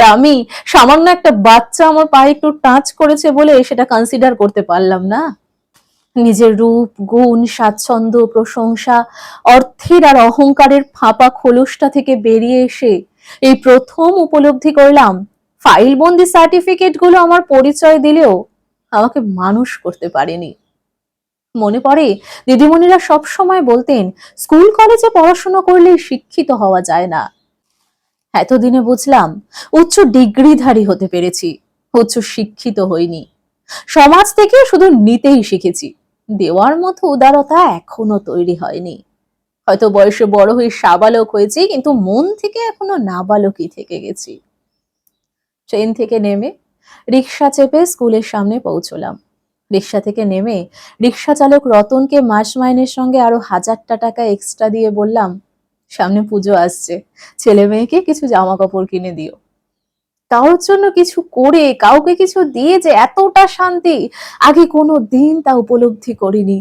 আর আমি সামান্য একটা বাচ্চা আমার পায়ে একটু টাচ করেছে বলে সেটা কনসিডার করতে পারলাম না। নিজের রূপ, গুণ, স্বাচ্ছন্দ্য, প্রশংসা, অর্থের আর অহংকারের ফাঁপা খোলসটা থেকে বেরিয়ে এসে এই প্রথম উপলব্ধি করলাম ফাইলবন্দি সার্টিফিকেটগুলো আমার পরিচয় দিলেও আমাকে মানুষ করতে পারেনি। মনে পড়ে, দিদিমণিরা সব সময় বলতেন, স্কুল, কলেজে পড়াশোনা করলে শিক্ষিত হওয়া যায় না। এতদিনে বুঝলাম উচ্চ ডিগ্রিধারী হতে পেরেছি, উচ্চ শিক্ষিত হইনি। সমাজ থেকে শুধু নিতেই শিখেছি, দেওয়ার মতো উদারতা এখনও তৈরি হয়নি। হয়তো বয়সে বড় হয়ে সাবালক হয়েছি, কিন্তু মন থেকে এখনও নাবালকই থেকে গেছি। ট্রেন থেকে নেমে রিক্সা চেপে স্কুলের সামনে পৌঁছলাম। রিক্সা থেকে নেমে রিক্সা চালক রতনকে মাস মাইনের সঙ্গে আরও হাজারটা টাকা এক্সট্রা দিয়ে বললাম সামনে পুজো আসছে। ছেলে মেয়েকে কিছু জামা কাপড় কিনে দিও। কারোর জন্য কিছু করে, কাউকে কিছু দিয়ে যে এতটা শান্তি, আগে কোনো দিন তা উপলব্ধি করিনি।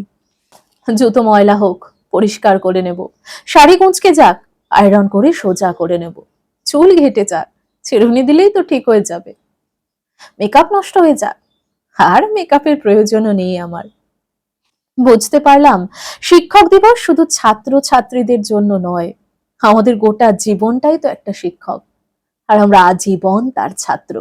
জুতো ময়লা হোক, পরিষ্কার করে নেব। শাড়ি কুঁচকে যাক, আয়রন করে সোজা করে নেব। চুল ঘেটে যাক চিরুনি দিলেই তো ঠিক হয়ে যাবে। মেকআপ নষ্ট হয়ে যাক, আর মেকআপের প্রয়োজনও নেই আমার। বুঝতে পারলাম, শিক্ষক দিবস শুধু ছাত্র ছাত্রীদের জন্য নয় আমাদের গোটা জীবনটাই তো একটা শিক্ষক আর আমরা আজীবন তার ছাত্র।